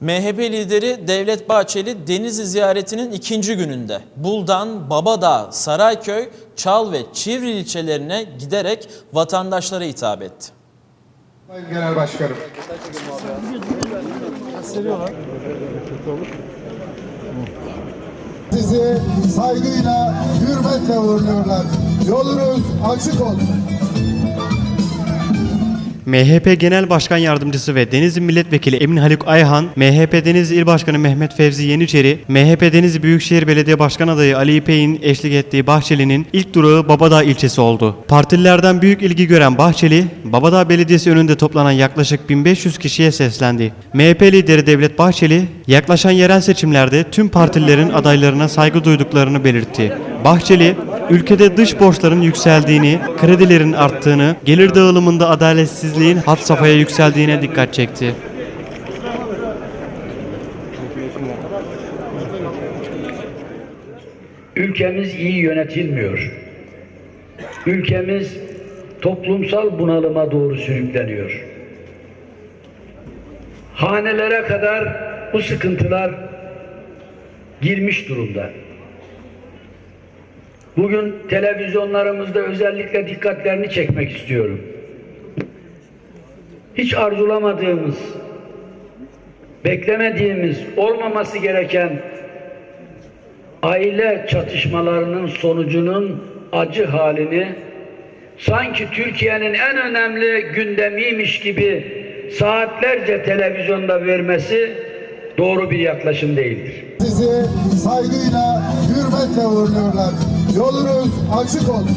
MHP lideri Devlet Bahçeli Denizli ziyaretinin ikinci gününde Buldan, Babadağ, Sarayköy, Çal ve Çivril ilçelerine giderek vatandaşlara hitap etti. Sayın Genel Başkanım. Sizi saygıyla, hürmetle uğurluyorlar. Yolunuz açık olsun. MHP Genel Başkan Yardımcısı ve Denizli Milletvekili Emin Haluk Ayhan, MHP Denizli İl Başkanı Mehmet Fevzi Yeniçeri, MHP Denizli Büyükşehir Belediye Başkan adayı Ali İpek'in eşlik ettiği Bahçeli'nin ilk durağı Babadağ ilçesi oldu. Partililerden büyük ilgi gören Bahçeli, Babadağ Belediyesi önünde toplanan yaklaşık 1500 kişiye seslendi. MHP lideri Devlet Bahçeli, yaklaşan yerel seçimlerde tüm partililerin adaylarına saygı duyduklarını belirtti. Bahçeli, ülkede dış borçların yükseldiğini, kredilerin arttığını, gelir dağılımında adaletsizliğin had safhaya yükseldiğine dikkat çekti. Ülkemiz iyi yönetilmiyor. Ülkemiz toplumsal bunalıma doğru sürükleniyor. Hanelere kadar bu sıkıntılar girmiş durumda. Bugün televizyonlarımızda özellikle dikkatlerini çekmek istiyorum. Hiç arzulamadığımız, beklemediğimiz, olmaması gereken aile çatışmalarının sonucunun acı halini sanki Türkiye'nin en önemli gündemiymiş gibi saatlerce televizyonda vermesi doğru bir yaklaşım değildir. Sizi saygıyla, hürmetle uğurluyorlar. Yolunuz açık olsun.